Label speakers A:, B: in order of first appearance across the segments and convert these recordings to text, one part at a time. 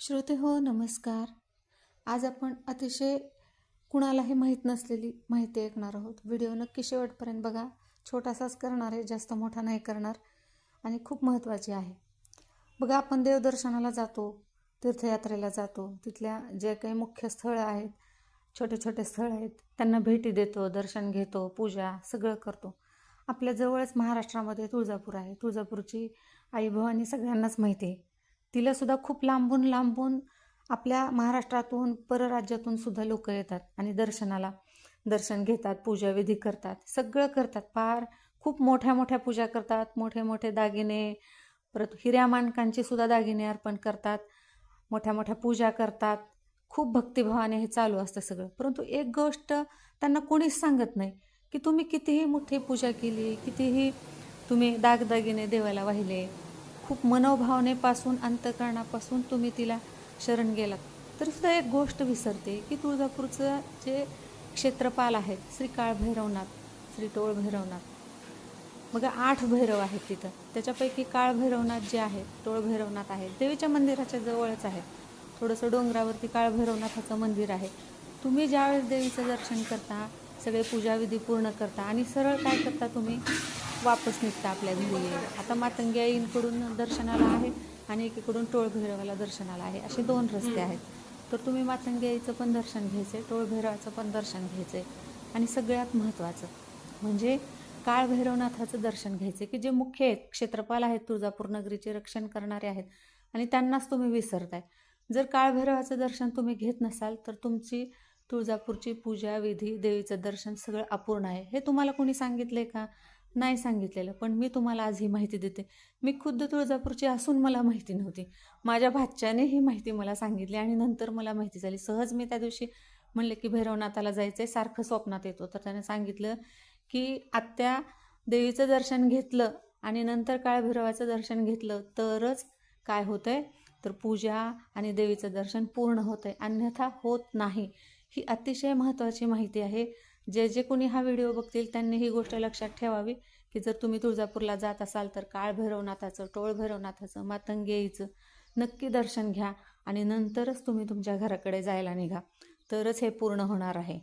A: श्रोते हो नमस्कार. आज आपण अतिशय कुणालाही माहीत नसलेली माहिती ऐकणार आहोत. व्हिडिओ नक्की शेवटपर्यंत बघा. छोटासाच करणार आहे जास्त मोठा नाही करणार आणि खूप महत्त्वाची आहे. बघा आपण देवदर्शनाला जातो तीर्थयात्रेला जातो. तिथल्या जे काही मुख्य स्थळं आहेत छोटे छोटे स्थळ आहेत त्यांना भेटी देतो दर्शन घेतो पूजा सगळं करतो. आपल्या जवळच महाराष्ट्रामध्ये तुळजापूर आहे. तुळजापूरची आई भवानी सगळ्यांनाच माहिती आहे. तिलासुद्धा खूप लांबून लांबून आपल्या महाराष्ट्रातून परराज्यातून सुद्धा लोक येतात आणि दर्शनाला दर्शन घेतात पूजाविधी करतात सगळं करतात. फार खूप मोठ्या मोठ्या पूजा करतात मोठे मोठे दागिने परत हिऱ्या मानकांचे सुद्धा दागिने अर्पण करतात मोठ्या मोठ्या पूजा करतात. खूप भक्तिभावाने हे चालू असतं सगळं. परंतु एक गोष्ट त्यांना कोणीच सांगत नाही की तुम्ही कितीही मोठी पूजा केली कितीही तुम्ही दागदागिने देवाला वाहिले खूप मनोभावनेपासून अंतकरणापासून तुम्ही तिला शरण गेलात. तरी सुद्धा एक गोष्ट विसरते की तुळजापूरचं जे क्षेत्रपाल आहेत श्री काळ भैरवनाथ श्री टोळ भैरवनाथ मग आठ भैरव आहेत तिथं. त्याच्यापैकी काळ भैरवनाथ जे आहेत टोळ भैरवनाथ आहेत देवीच्या मंदिराच्या जवळच आहे. थोडंसं डोंगरावरती काळ भैरवनाथाचं मंदिर आहे. तुम्ही ज्यावेळेस देवीचं दर्शन करता सगळे पूजाविधी पूर्ण करता आणि सरळ काय करता तुम्ही? वापस निघतं आपल्या घरी आता मातंगी आईंकडून दर्शनाला आहे आणि एकीकडून टोळभैरवाला दर्शनाला आहे. असे दोन रस्ते आहेत. तर तुम्ही मातंगी आईचं पण दर्शन घ्यायचं आहे पण दर्शन घ्यायचं आहे आणि सगळ्यात महत्त्वाचं म्हणजे काळभैरवनाथाचं दर्शन घ्यायचं की जे मुख्य आहेत क्षेत्रपाल आहेत तुळजापूर नगरीचे रक्षण करणारे आहेत आणि त्यांनाच तुम्ही विसरताय. जर काळभैरवाचं दर्शन तुम्ही घेत नसाल तर तुमची तुळजापूरची पूजा विधी देवीचं दर्शन सगळं अपूर्ण आहे. हे तुम्हाला कोणी सांगितलं आहे का? नाही सांगितलेलं पण मी तुम्हाला आज ही माहिती देते. मी खुद्द तुळजापूरची असून मला माहिती नव्हती. माझ्या भाच्याने ही माहिती मला सांगितली आणि नंतर मला माहिती झाली. सहज मी त्या दिवशी म्हणले की भैरवनाथाला जायचं आहे सारखं स्वप्नात येतो. तर त्याने सांगितलं की आत्या देवीचं दर्शन घेतलं आणि नंतर काळभैरवाचं दर्शन घेतलं तरच काय होतं आहे तर पूजा आणि देवीचं दर्शन पूर्ण होतं आहे अन्यथा होत नाही. ही अतिशय महत्त्वाची माहिती आहे. जे जे कोणी हा व्हिडिओ बघतील त्यांनी ही गोष्ट लक्षात ठेवावी की जर तुम्ही तुळजापूरला जात असाल तर काळ भैरवनाथाचं टोळ भैरवनाथाचं मातंगेईचं नक्की दर्शन घ्या आणि नंतरच तुम्ही तुमच्या घराकडे जायला निघा. तरच हे पूर्ण होणार आहे.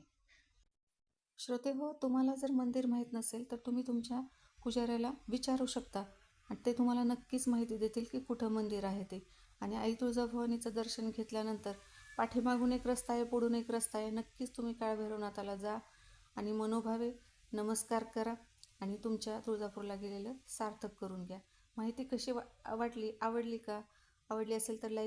A: श्रोते हो तुम्हाला जर मंदिर माहीत नसेल तर तुम्ही तुमच्या पुजाऱ्याला विचारू शकता आणि ते तुम्हाला नक्कीच माहिती देतील की कुठं मंदिर आहे ते. आणि आई तुळजाभवानीचं दर्शन घेतल्यानंतर पाठीमागून एक रस्ता आहे पुढून एक रस्ता आहे नक्कीच तुम्ही काळभैरवनाथाला जा आणि मनोभावे नमस्कार करा आणि तुमच्या तुळजापूरला गेलेलं सार्थक करून घ्या. माहिती कशी वा वाटली आवडली का? आवडली असेल तर लाईक